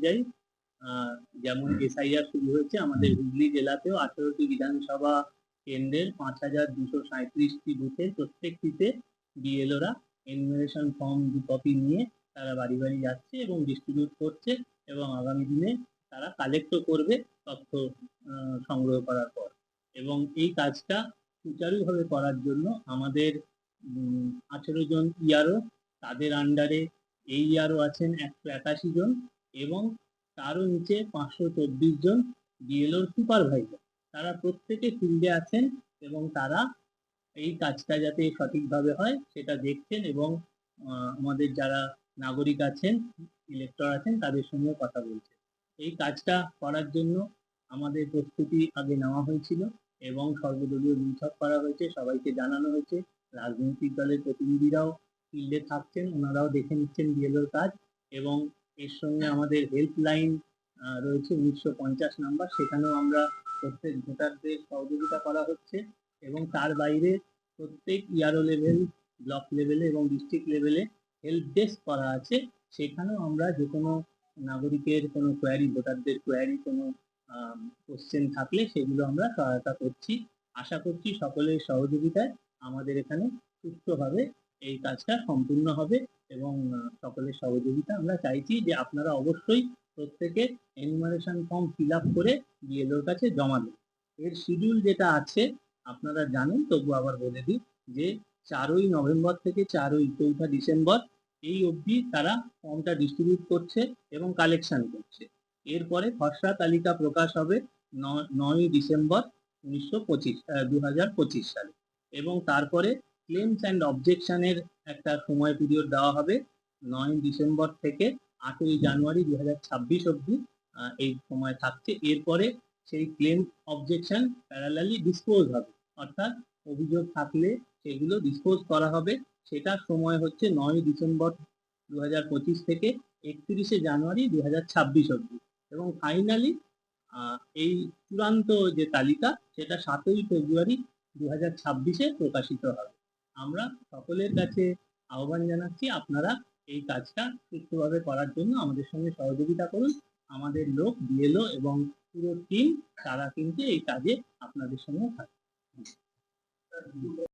অনুযায়ী যেমন এসআইআর শুরু হয়েছে আমাদের হুগলি জেলাতেও আঠেরোটি বিধানসভা কেন্দ্রের পাঁচ হাজার দুশো সাঁত্রিশটি বুথে প্রত্যেকটিতে বিএলওরা এনুমারেশন ফর্ম দু কপি নিয়ে তারা বাড়ি বাড়ি যাচ্ছে এবং ডিস্ট্রিবিউট করছে এবং আগামী দিনে তারা কালেক্টও করবে তথ্য সংগ্রহ করার পর। এবং এই কাজটা সুচারুভাবে করার জন্য আমাদের আঠেরো জন ইয়ারও তাদের আন্ডারে এই ইয়ারও আছেন একশো একাশি জন। এবং তারও নিচে পাঁচশো চব্বিশ জন বিএলওর সুপারভাইজার তারা প্রত্যেকে ফিল্ডে আছেন এবং তারা এই কাজটা যাতে সঠিকভাবে হয় সেটা দেখছেন এবং আমাদের যারা নাগরিক আছেন ইলেক্টর আছেন, তাদের সঙ্গে কথা বলছে এই কাজটা করার জন্য আমাদের প্রস্তুতি আগে নেওয়া হয়েছিল এবং সর্বদলীয় বৈঠক করা হয়েছে, সবাইকে জানানো হয়েছে। রাজনৈতিক দলের প্রতিনিধিরাও ফিল্ডে থাকছেন, ওনারাও দেখে নিচ্ছেন বিএলওর কাজ এবং এর সঙ্গে আমাদের হেল্পলাইন রয়েছে উনিশশো পঞ্চাশ নাম্বার সেখানেও আমরা প্রত্যেক ভোটারদের সহযোগিতা করা হচ্ছে এবং তার বাইরে প্রত্যেক ইয়ারো লেভেল ব্লক লেভেলে এবং ডিস্ট্রিক্ট লেভেলে হেল্প ডেস্ক করা আছে। সেখানেও আমরা যে কোনো নাগরিকের কোনো কোয়ারি ভোটারদের কোয়ারি কোনো কোশ্চেন থাকলে সেগুলো আমরা সহায়তা করছি। আশা করছি সকলের সহযোগিতায় আমাদের এখানে সুস্থভাবে এই কাজটা সম্পূর্ণ হবে এবং সকলের সহযোগিতা আমরা চাইছি যে আপনারা অবশ্যই প্রত্যেকে এনিমারেশন ফর্ম ফিল আপ করে বিএলওর কাছে জমা দেন। এর শিডিউল যেটা আছে, আপনারা জানেন, তবু আবার বলে দিই যে চারই নভেম্বর থেকে চারই চৌঠা ডিসেম্বর এই অবধি তারা ফর্মটা ডিস্ট্রিবিউট করছে এবং কালেকশন করছে। এরপরে খসড়া তালিকা প্রকাশ হবে নয়ই ডিসেম্বর উনিশশো পঁচিশ দু সালে। এবং তারপরে ক্লেমস অ্যান্ড অবজেকশনের একটা সময় পিরিয়ড দেওয়া হবে। নয় ডিসেম্বর থেকে আটই জানুয়ারি দু হাজার ছাব্বিশ আহ, এই সময় থাকছে। এরপরে সেই ক্লেম অবজেকশন প্যারালালি ডিসপোজ হবে। অর্থাৎ অভিযোগ থাকলে সেগুলো ডিসপোজ করা হবে। সেটার সময় হচ্ছে নয় ডিসেম্বর দু হাজার পঁচিশ থেকে একত্রিশে জানুয়ারি দু হাজার ছাব্বিশ অব্দি এবং ফাইনালি এই চূড়ান্ত যে তালিকা সেটা সাতই ফেব্রুয়ারি দু হাজার ছাব্বিশে প্রকাশিত হবে। আমরা সকলের কাছে আহ্বান জানাচ্ছি আপনারা এই কাজটা সুস্থভাবে করার জন্য আমাদের সঙ্গে সহযোগিতা করুন। আমাদের লোক বিএলও এবং পুরো টিম তারা কিন্তু এই কাজে আপনাদের সঙ্গে থাকবে।